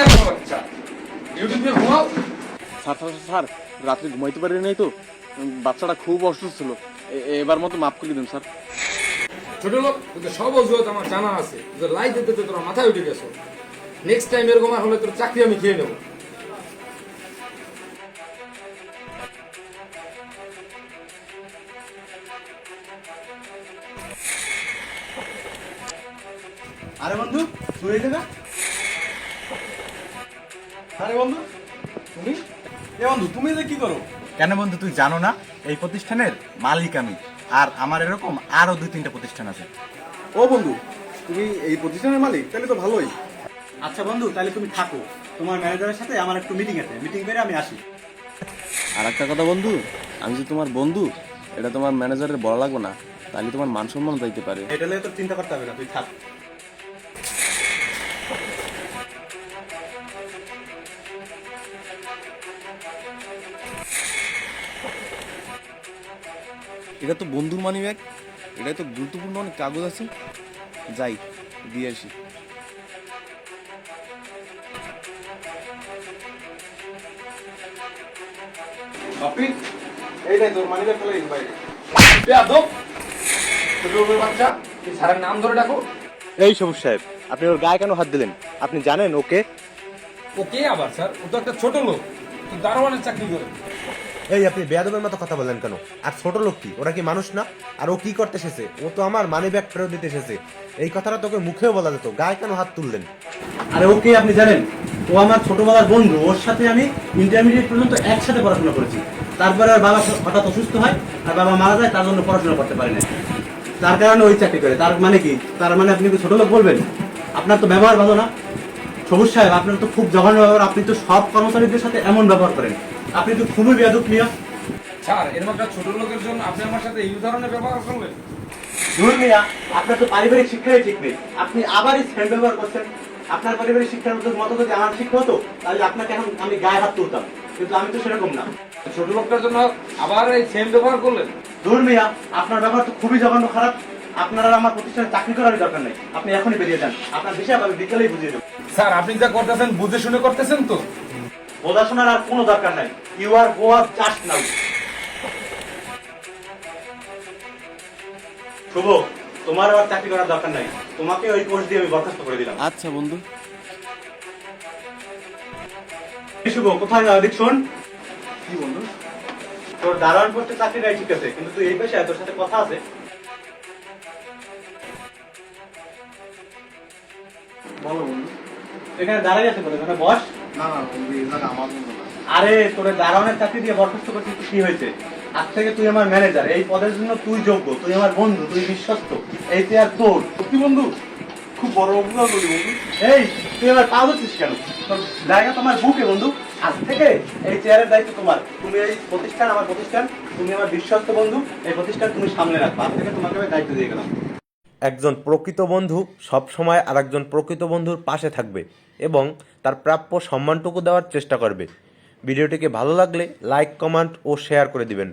দেখো দিয়ে ঘুমাও। স্যার স্যার স্যার রাত্রে ঘুমাইতে পারি নাই তো। বাচ্চাটা খুব অসুস্থ ছিল। এবার মতো মাফ করে দিন স্যার। ছোট লোক তোদের সব অজুহাত আমার জানা আছে। তোদের লাইট দিতে তোরা মাথায় উঠে গেছো। নেক্সট টাইম এরকম আর হলে তোর চাকরি আমি খেয়ে নেব। আরে বন্ধু এই জায়গা আরে বন্ধু তুমি? এ বন্ধু তুমি যে কি করো? কেন বন্ধু তুই জানো না এই প্রতিষ্ঠানের মালিক আমি আর আমার এরকম আরও দুই তিনটা প্রতিষ্ঠান আছে। ও বন্ধু তুমি এই প্রতিষ্ঠানের মালিক তাহলে তো ভালোই। আচ্ছা বন্ধু তাহলে তুমি থাকো। তোমার ম্যানেজারের সাথে আমার একটু মিটিং আছে মিটিং করে আমি আসি। আর একটা কথা বন্ধু আমি যে তোমার বন্ধু এটা তোমার ম্যানেজারের বলা লাগবে না তাহলে তোমার মান সম্মান যাইতে পারে। এটা নিয়ে তো চিন্তা করতে হবে না তুই থাক। এটা তো বন্ধুর মানি ব্যাগ এটাই তো গুরুত্বপূর্ণ অনেক কাগজ আছে। যাই দিয়ে আসি। আপনি এইটাই তোর মানিব্যাগ ফেলে বাইরে। বেয়াদব ছোট লোকের বাচ্চা তুই নাম ধরে ডাকো। এই সবুজ সাহেব আপনি ওর গায়ে কেন হাত দিলেন? আপনি জানেন ওকে? ও কে আবার স্যার ও তো একটা ছোট লোক তুই দারোয়ানের চাকরি করে। এই আপনি বেয়াদবের মতো কথা বললেন কেন? আর ছোট লোক কি? ওরা কি মানুষ না? আর ও কি করতে এসেছে? ও তো আমার মানি ব্যাগ ফেরত দিতে এসেছে। এই কথাটা তোকে মুখেও বলা যেত। গায়ে কেন হাত তুললেন? আরে ওকে আপনি জানেন, ও আমার ছোটবেলার বন্ধু। ওর সাথে আমি ইন্টারমিডিয়েট পর্যন্ত একসাথে পড়াশোনা করেছি। তারপরে আর বাবা হঠাৎ অসুস্থ হয়, আর বাবা মারা যায়, তার জন্য পড়াশোনা করতে পারে না। তার কারণে ওই চাকরি করে। তার মানে কি? তার মানে আপনি ছোট লোক বলবেন। আপনার তো ব্যবহার ভালো না। সবুজ সাহেব, আপনার তো খুব জঘন্য ব্যবহার। আপনি তো সব কর্মচারীদের সাথে এমন ব্যবহার করেন। আপনি তো খুবই বেয়াদুক মিয়া। স্যার এরকম একটা ছোট লোকের জন্য আপনি আমার সাথে এই ধরনের ব্যবহার করলেন ধুর মিয়া আপনার তো পারিবারিক শিক্ষাই ঠিক নেই। আপনি ব্যবহার করছেন। আপনার পারিবারিক শিক্ষার মতো মতো যদি আমার শিক্ষা হতো তাহলে আপনাকে এখন আমি গায়ে হাত তুলতাম। কিন্তু আমি তো সেরকম না। ছোট লোকটার জন্য আবার এই সেম ব্যবহার করলেন? ধুর মিয়া আপনার ব্যবহার তো খুবই জঘন্য খারাপ। আপনার আর আমার প্রতিষ্ঠানে চাকরি করার দরকার নেই। আপনি এখনই বেরিয়ে যান। আপনার বিষয় আমি বিকেলেই বুঝিয়ে দেবো। স্যার আপনি যা করতেছেন বুঝে শুনে করতেছেন তো? বোঝাশোনার আর কোনো দরকার নাই। You R go R just now শুভ তোমার আর চাকরি করার দরকার নাই। তোমাকে ওই কোর্স দিয়ে আমি বরখাস্ত করে দিলাম। আচ্ছা বন্ধু। শুভ কোথায় যাওয়া? দেখ শোন। কি বন্ধু? তোর দারোয়ান পোস্টে চাকরি নাই ঠিক আছে কিন্তু তুই এই পেশায় তোর সাথে কথা আছে। বলো বন্ধু। এখানে দাঁড়াই আছে বলে এখানে বস। আরে তোর দারোয়ানের চাকরি দিয়ে বরখাস্ত করছিস কি হয়েছে? আজ থেকে তুই আমার ম্যানেজার এই পদের জন্য তুই যোগ্য তুই আমার বন্ধু তুই বিশ্বস্ত এই চেয়ার তোর। সত্যি বন্ধু? খুব বড় করি বন্ধু। এই তুই আমার পা ধরছিস কেন? তোর জায়গা তোমার বুকে বন্ধু। আজ থেকে এই চেয়ারের দায়িত্ব তোমার। তুমি এই প্রতিষ্ঠান আমার প্রতিষ্ঠান তুমি আমার বিশ্বস্ত বন্ধু এই প্রতিষ্ঠান তুমি সামনে রাখবা। আজ থেকে তোমাকে আমি দায়িত্ব দিয়ে গেলাম। একজন প্রকৃত বন্ধু সবসময় আর একজন প্রকৃত বন্ধুর পাশে থাকবে। এবং তার প্রাপ্য সম্মানটুকু দেওয়ার চেষ্টা করবে। ভিডিওটিকে ভালো লাগলে লাইক, কমেন্ট ও শেয়ার করে দিবেন।